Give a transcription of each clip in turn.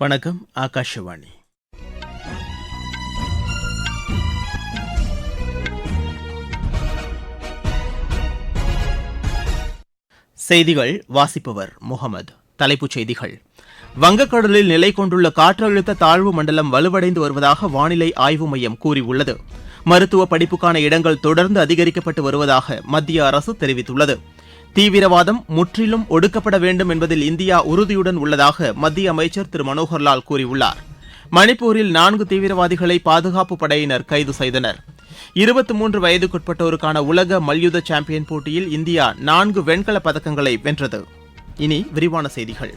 வணக்கம் ஆகாஷவாணி. செய்திகள் வாசிப்பவர் முகமது. தலைப்புச் செய்திகள். வங்கக்கடலில் நிலை கொண்டுள்ள காற்றழுத்த தாழ்வு மண்டலம் வலுவடைந்து வருவதாக வானிலை ஆய்வு மையம் கூறியுள்ளது. மருத்துவ படிப்புக்கான இடங்கள் தொடர்ந்து அதிகரிக்கப்பட்டு வருவதாக மத்திய அரசு தெரிவித்துள்ளது. தீவிரவாதம் முற்றிலும் ஒடுக்கப்பட வேண்டும் என்பதில் இந்தியா உறுதியுடன் உள்ளதாக மத்திய அமைச்சர் திரு மனோகர்லால் கூறியுள்ளார். மணிப்பூரில் நான்கு தீவிரவாதிகளை பாதுகாப்பு படையினர் கைது செய்தனர். இருபத்தி மூன்று வயதுக்குட்பட்டோருக்கான உலக மல்யுத்த சாம்பியன் போட்டியில் இந்தியா நான்கு வெண்கலப் பதக்கங்களை வென்றது. இனி விரிவான செய்திகள்.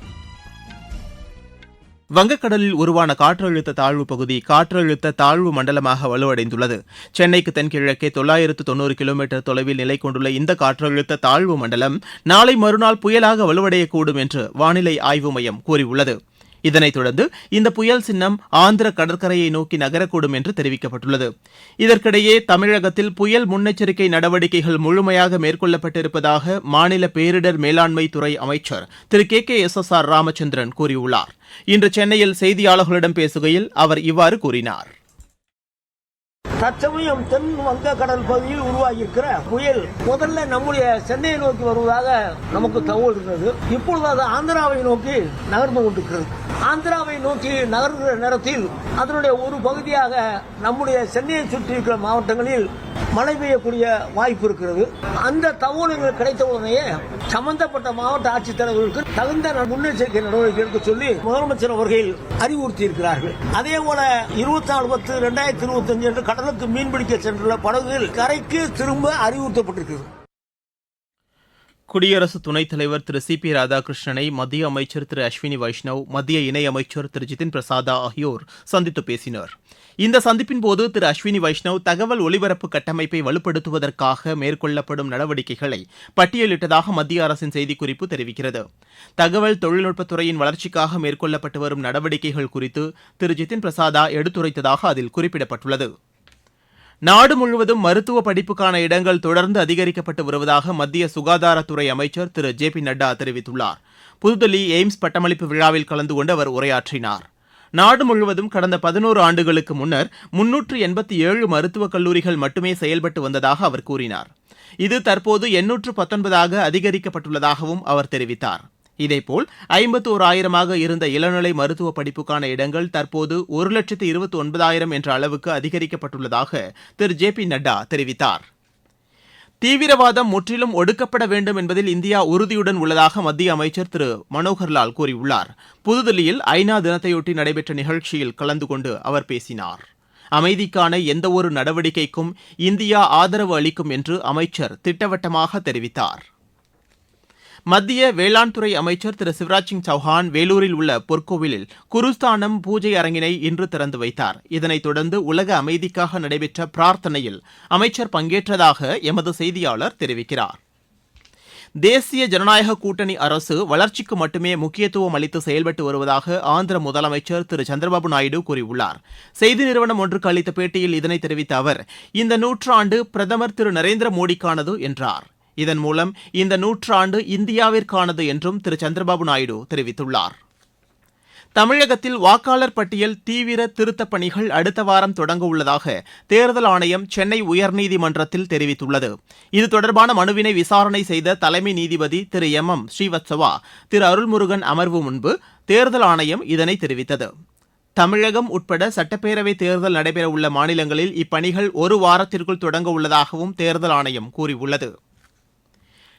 வங்கக்கடலில் உருவான காற்றழுத்த தாழ்வு பகுதி காற்றழுத்த தாழ்வு மண்டலமாக வலுவடைந்துள்ளது. சென்னைக்கு தென்கிழக்கே தொள்ளாயிரத்து தொண்ணூறு கிலோமீட்டர் தொலைவில் நிலை கொண்டுள்ள இந்த காற்றழுத்த தாழ்வு மண்டலம் நாளை மறுநாள் புயலாக வலுவடையக்கூடும் என்று வானிலை ஆய்வு மையம் கூறியுள்ளது. இதனைத் தொடர்ந்து இந்த புயல் சின்னம் ஆந்திர கடற்கரையை நோக்கி நகரக்கூடும் என்று தெரிவிக்கப்பட்டுள்ளது. இதற்கிடையே தமிழகத்தில் புயல் முன்னெச்சரிக்கை நடவடிக்கைகள் முழுமையாக மேற்கொள்ளப்பட்டிருப்பதாக மாநில பேரிடர் மேலாண்மை துறை அமைச்சர் திரு K K S S R Ramachandran கூறியுள்ளார். இன்று சென்னையில் செய்தியாளர்களிடம் பேசுகையில் அவர் இவ்வாறு கூறினார். தற்சமயம் தென் வங்க கடல் பகுதியில் உருவாகியிருக்கிற புயல் முதல்ல நம்முடைய சென்னையை நோக்கி வருவதாக நமக்கு தகவல் இருந்தது. இப்பொழுது அது ஆந்திராவை நோக்கி நகர்ந்து கொண்டிருக்கிறது. ஆந்திராவை நோக்கி நகர்கிற நேரத்தில் அதனுடைய ஒரு பகுதியாக நம்முடைய சென்னையை சுற்றி இருக்கிற மாவட்டங்களில் மழை பெய்யக்கூடிய வாய்ப்பு இருக்கிறது. அந்த தகவல் எங்களுக்கு கிடைத்த உடனேயே சம்பந்தப்பட்ட மாவட்ட ஆட்சித்தலைவர்களுக்கு தகுந்த முன்னெச்சரிக்கை நடவடிக்கை எடுக்க சொல்லி முதலமைச்சர் அவர்கள் அறிவுறுத்தி இருக்கிறார்கள் அதே போல இருபத்தி நாலு பத்து ரெண்டாயிரத்தி இருபத்தி அஞ்சு என்று கடலுக்கு மீன்பிடிக்க சென்றுள்ள படகுகள் கரைக்கு திரும்ப அறிவுறுத்தப்பட்டிருக்கிறது. குடியரசு துணைத் தலைவர் திரு சி பி ராதாகிருஷ்ணனை மத்திய அமைச்சர் திரு அஸ்வினி வைஷ்ணவ் மத்திய இணையமைச்சர் திரு ஜிதின் பிரசாதா ஆகியோர் சந்தித்து பேசினர். இந்த சந்திப்பின் போது திரு அஸ்வினி வைஷ்ணவ் தகவல் ஒலிபரப்பு கட்டமைப்பை வலுப்படுத்துவதற்காக மேற்கொள்ளப்படும் நடவடிக்கைகளை பட்டியலிட்டதாக மத்திய அரசின் செய்திக்குறிப்பு தெரிவிக்கிறது. தகவல் தொழில்நுட்பத்துறையின் வளர்ச்சிக்காக மேற்கொள்ளப்பட்டு வரும் நடவடிக்கைகள் குறித்து திரு ஜிதின் பிரசாதா எடுத்துரைத்ததாக அதில் குறிப்பிடப்பட்டுள்ளது. நாடு முழுவதும் மருத்துவ படிப்புக்கான இடங்கள் தொடர்ந்து அதிகரிக்கப்பட்டு வருவதாக மத்திய சுகாதாரத்துறை அமைச்சர் திரு. ஜே. பி. நட்டா தெரிவித்துள்ளார். புதுதில்லி எய்ம்ஸ் பட்டமளிப்பு விழாவில் கலந்து கொண்டு அவர் உரையாற்றினார். நாடு முழுவதும் கடந்த பதினோரு ஆண்டுகளுக்கு முன்னர் முன்னூற்று எண்பத்தி ஏழு மருத்துவக் கல்லூரிகள் மட்டுமே செயல்பட்டு வந்ததாக அவர் கூறினார். இது தற்போது எண்ணூற்று பத்தொன்பதாக அதிகரிக்கப்பட்டுள்ளதாகவும் அவர் தெரிவித்தார். இதேபோல் ஐம்பத்தோரு ஆயிரமாக இருந்த இளநிலை மருத்துவ படிப்புக்கான இடங்கள் தற்போது ஒரு லட்சத்து இருபத்தி ஒன்பதாயிரம் என்ற அளவுக்கு அதிகரிக்கப்பட்டுள்ளதாக திரு ஜே பி நட்டா தெரிவித்தார். தீவிரவாதம் முற்றிலும் ஒடுக்கப்பட வேண்டும் என்பதில் இந்தியா உறுதியுடன் உள்ளதாக மத்திய அமைச்சர் திரு மனோகர்லால் கூறியுள்ளார். புதுதில்லியில் ஐநா தினத்தையொட்டி நடைபெற்ற நிகழ்ச்சியில் கலந்து கொண்டு அவர் பேசினார். அமைதிக்கான எந்தவொரு நடவடிக்கைக்கும் இந்தியா ஆதரவு அளிக்கும் என்று அமைச்சர் திட்டவட்டமாக தெரிவித்தார். மத்திய வேளாண்துறை அமைச்சர் திரு சிவராஜ் சிங் சௌஹான் வேலூரில் உள்ள பொற்கோவிலில் குருஸ்தானம் பூஜை அரங்கினை இன்று திறந்து வைத்தார். இதனைத் தொடர்ந்து உலக அமைதிக்காக நடைபெற்ற பிரார்த்தனையில் அமைச்சர் பங்கேற்றதாக எமது செய்தியாளர் தெரிவிக்கிறார். தேசிய ஜனநாயக கூட்டணி அரசு வளர்ச்சிக்கு மட்டுமே முக்கியத்துவம் அளித்து செயல்பட்டு வருவதாக ஆந்திர முதலமைச்சர் திரு சந்திரபாபு நாயுடு கூறியுள்ளார். செய்தி நிறுவனம் ஒன்றுக்கு அளித்த பேட்டியில் இதனை தெரிவித்த அவர் இந்த நூற்றாண்டு பிரதமர் திரு நரேந்திர மோடிக்கானது என்றார். இதன் மூலம் இந்த நூற்றாண்டு இந்தியாவிற்கானது என்றும் திரு. சந்திரபாபு நாயுடு தெரிவித்துள்ளார். தமிழகத்தில் வாக்காளர் பட்டியல் தீவிர திருத்தப் பணிகள் அடுத்த வாரம் தொடங்க உள்ளதாக தேர்தல் ஆணையம் சென்னை உயர்நீதிமன்றத்தில் தெரிவித்துள்ளது. இது தொடர்பான மனுவினை விசாரணை செய்த தலைமை நீதிபதி திரு. எம். எம். ஸ்ரீவத்சவா திரு. அருள்முருகன் அமர்வு முன்பு தேர்தல் ஆணையம் இதனை தெரிவித்தது. தமிழகம் உட்பட சட்டப்பேரவை தேர்தல் நடைபெறவுள்ள மாநிலங்களில் இப்பணிகள் ஒரு வாரத்திற்குள் தொடங்க உள்ளதாகவும் தேர்தல் ஆணையம் கூறியுள்ளது.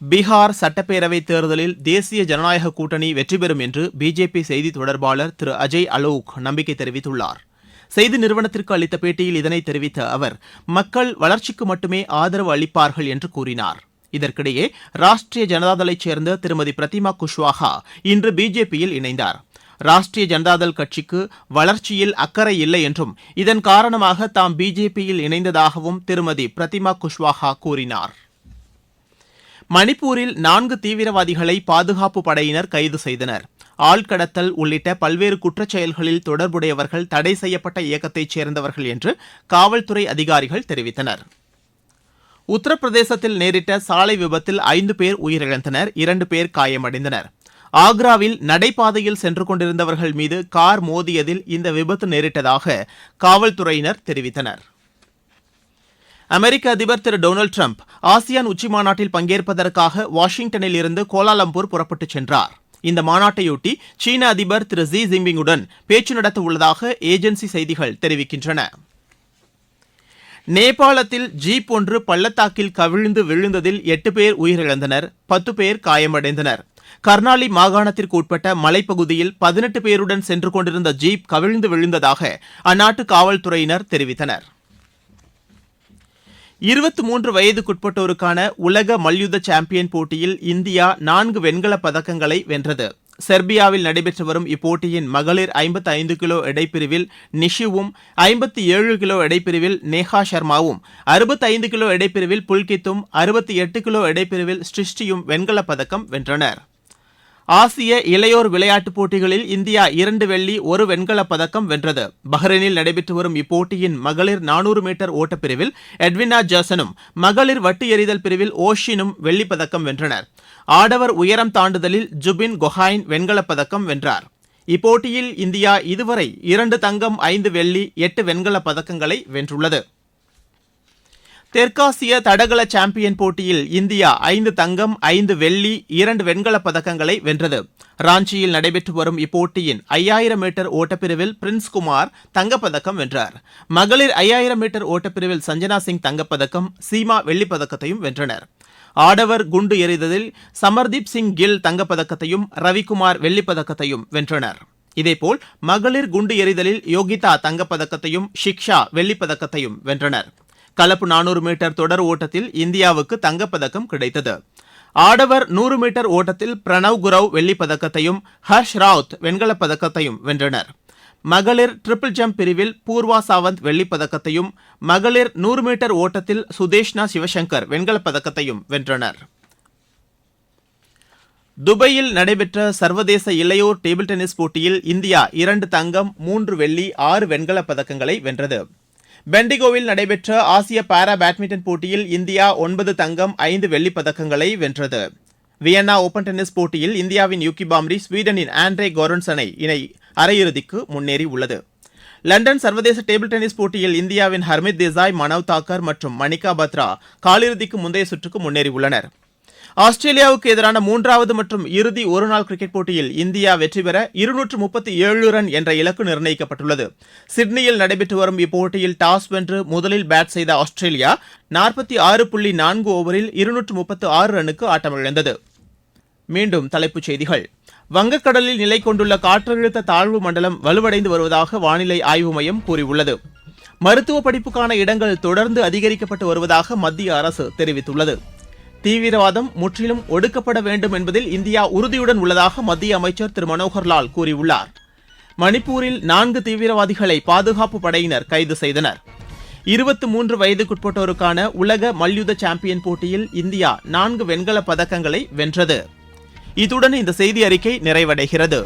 பீகார் சட்டப்பேரவைத் தேர்தலில் தேசிய ஜனநாயக கூட்டணி வெற்றி பெறும் என்று பிஜேபி செய்தி தொடர்பாளர் திரு அஜய் அலோக் நம்பிக்கை தெரிவித்துள்ளார். செய்தி நிறுவனத்திற்கு அளித்த பேட்டியில் இதனை தெரிவித்த அவர் மக்கள் வளர்ச்சிக்கு மட்டுமே ஆதரவு அளிப்பார்கள் என்று கூறினார். இதற்கிடையே ராஷ்டிரிய ஜனதாதளைச் சேர்ந்த திருமதி பிரதிமா குஷ்வாஹா இன்று பிஜேபியில் இணைந்தார். ராஷ்டிரிய ஜனதாதள் கட்சிக்கு வளர்ச்சியில் அக்கறை இல்லை என்றும் இதன் காரணமாக தாம் பிஜேபியில் இணைந்ததாகவும் திருமதி பிரதிமா குஷ்வாஹா கூறினார். மணிப்பூரில் நான்கு தீவிரவாதிகளை பாதுகாப்பு படையினர் கைது செய்தனர். ஆள்கடத்தல் உள்ளிட்ட பல்வேறு குற்றச் செயல்களில் தொடர்புடையவர்கள் தடை செய்யப்பட்ட இயக்கத்தைச் சேர்ந்தவர்கள் என்று காவல்துறை அதிகாரிகள் தெரிவித்தனர். உத்தரப்பிரதேசத்தில் நேரிட்ட சாலை விபத்தில் ஐந்து பேர் உயிரிழந்தனர் இரண்டு பேர் காயமடைந்தனர். ஆக்ராவில் நடைபாதையில் சென்று கொண்டிருந்தவர்கள் மீது கார் மோதியதில் இந்த விபத்து நேரிட்டதாக காவல்துறையினர் தெரிவித்தனர். அமெரிக்க அதிபர் திரு டொனால்டு டிரம்ப் ஆசியான் உச்சி மாநாட்டில் பங்கேற்பதற்காக வாஷிங்டனில் இருந்து கோலாலம்பூர் புறப்பட்டுச் சென்றார். இந்த மாநாட்டையொட்டி சீன அதிபர் திரு ஜி ஜின்பிங்குடன் பேச்சு நடத்த உள்ளதாக ஏஜென்சி செய்திகள் தெரிவிக்கின்றன. நேபாளத்தில் ஜீப் ஒன்று பள்ளத்தாக்கில் கவிழ்ந்து விழுந்ததில் எட்டு பேர் உயிரிழந்தனர் பத்து பேர் காயமடைந்தனர். கர்னாலி மாகாணத்திற்கு உட்பட்ட மலைப்பகுதியில் பதினெட்டு பேருடன் சென்று கொண்டிருந்த ஜீப் கவிழ்ந்து விழுந்ததாக அந்நாட்டு காவல்துறையினர் தெரிவித்தனர். இருபத்தி மூன்று வயதுக்குட்பட்டோருக்கான உலக மல்யுத்த சாம்பியன் போட்டியில் இந்தியா நான்கு வெண்கலப் பதக்கங்களை வென்றது. செர்பியாவில் நடைபெற்று வரும் இப்போட்டியின் மகளிர் ஐம்பத்தி ஐந்து கிலோ எடைப்பிரிவில் நிஷுவும் ஐம்பத்தி ஏழு கிலோ எடைப்பிரிவில் நேஹா சர்மாவும் அறுபத்தைந்து கிலோ எடைப்பிரிவில் புல்கித்தும் அறுபத்தி எட்டு கிலோ எடைப்பிரிவில் ஸ்ரிஷ்டியும் வெண்கலப் பதக்கம் வென்றனர். ஆசிய இளையோர் விளையாட்டுப் போட்டிகளில் இந்தியா இரண்டு வெள்ளி ஒரு வெண்கலப் பதக்கம் வென்றது. பஹ்ரைனில் நடைபெற்று வரும் இப்போட்டியின் மகளிர் நானூறு மீட்டர் ஓட்டப்பிரிவில் எட்வினா ஜாசனும் மகளிர் வட்டு எறிதல் பிரிவில் ஓஷினும் வெள்ளிப் பதக்கம் வென்றனர். ஆடவர் உயரம் தாண்டுதலில் ஜுபின் கொஹாயின் வெண்கலப் பதக்கம் வென்றார். இப்போட்டியில் இந்தியா இதுவரை இரண்டு தங்கம் ஐந்து வெள்ளி எட்டு வெண்கலப் பதக்கங்களை வென்றுள்ளது. தெற்காசிய தடகள சாம்பியன் போட்டியில் இந்தியா ஐந்து தங்கம் ஐந்து வெள்ளி இரண்டு வெண்கலப் பதக்கங்களை வென்றது. ராஞ்சியில் நடைபெற்று வரும் இப்போட்டியின் ஐயாயிரம் மீட்டர் ஓட்டப்பிரிவில் பிரின்ஸ் குமார் தங்கப்பதக்கம் வென்றார். மகளிர் ஐயாயிரம் மீட்டர் ஓட்டப்பிரிவில் சஞ்சனா சிங் தங்கப்பதக்கம் சீமா வெள்ளிப் பதக்கத்தையும் வென்றனர். ஆடவர் குண்டு எறிதலில் சமர்தீப் சிங் கில் தங்கப்பதக்கத்தையும் ரவிக்குமார் வெள்ளிப்பதக்கத்தையும் வென்றனர். இதேபோல் மகளிர் குண்டு எறிதலில் யோகிதா தங்கப்பதக்கத்தையும் ஷிக்ஷா வெள்ளிப் பதக்கத்தையும் வென்றனர். கலப்பு நானூறு மீட்டர் தொடர் ஓட்டத்தில் இந்தியாவுக்கு தங்கப்பதக்கம் கிடைத்தது. ஆடவர் நூறு மீட்டர் ஓட்டத்தில் பிரணவ் குரவ் வெள்ளிப் பதக்கத்தையும் ஹர்ஷ் ராவத் வெண்கலப் பதக்கத்தையும் வென்றனர். மகளிர் ட்ரிபிள் ஜம்ப் பிரிவில் பூர்வா சாவந்த் வெள்ளிப்பதக்கத்தையும் மகளிர் நூறு மீட்டர் ஓட்டத்தில் சுதேஷ்னா சிவசங்கர் வெண்கலப் பதக்கத்தையும் வென்றனர். துபாயில் நடைபெற்ற சர்வதேச இளையோர் டேபிள் டென்னிஸ் போட்டியில் இந்தியா இரண்டு தங்கம் மூன்று வெள்ளி ஆறு வெண்கலப் பதக்கங்களை வென்றது. பெண்டிகோவில் நடைபெற்ற ஆசிய பாரா பேட்மிண்டன் போட்டியில் இந்தியா ஒன்பது தங்கம் ஐந்து வெள்ளிப் பதக்கங்களை வென்றது. வியன்னா ஓபன் டென்னிஸ் போட்டியில் இந்தியாவின் யூகி பாம்ரி ஸ்வீடனின் ஆண்ட்ரே கோரன்சனை இணை அரையிறுதிக்கு முன்னேறி உள்ளது. லண்டன் சர்வதேச டேபிள் டென்னிஸ் போட்டியில் இந்தியாவின் ஹர்மித் தேசாய் மனவ் தாக்கர் மற்றும் மணிகா பத்ரா காலிறுதிக்கு முந்தைய சுற்றுக்கு முன்னேறியுள்ளனா் ஆஸ்திரேலியாவுக்கு எதிரான மூன்றாவது மற்றும் இறுதி ஒருநாள் கிரிக்கெட் போட்டியில் இந்தியா வெற்றி பெற இருநூற்று முப்பத்தி ஏழு ரன் என்ற இலக்கு நிர்ணயிக்கப்பட்டுள்ளது. சிட்னியில் நடைபெற்று வரும் இப்போட்டியில் டாஸ் வென்று முதலில் பேட் செய்த ஆஸ்திரேலியா நாற்பத்தி ஆறு புள்ளி நான்கு ஓவரில் இருநூற்று முப்பத்து ஆறு ரனுக்கு ஆட்டமிழந்தது. மீண்டும் தலைப்புச் செய்திகள். வங்கக்கடலில் நிலை கொண்டுள்ள காற்றழுத்த தாழ்வு மண்டலம் வலுவடைந்து வருவதாக வானிலை ஆய்வு மையம் கூறியுள்ளது. மருத்துவ படிப்புக்கான இடங்கள் தொடர்ந்து அதிகரிக்கப்பட்டு வருவதாக மத்திய அரசு தெரிவித்துள்ளது. தீவிரவாதம் முற்றிலும் ஒடுக்கப்பட வேண்டும் என்பதில் இந்தியா உறுதியுடன் உள்ளதாக மத்திய அமைச்சர் திரு மனோகர்லால் கூறியுள்ளார். மணிப்பூரில் நான்கு தீவிரவாதிகளை பாதுகாப்பு படையினர் கைது செய்தனர். இருபத்தி மூன்று வயதுக்குட்பட்டோருக்கான உலக மல்யுத்த சாம்பியன் போட்டியில் இந்தியா நான்கு வெண்கலப் பதக்கங்களை வென்றது. இத்துடன் இந்த செய்தி அறிக்கை நிறைவடைகிறது.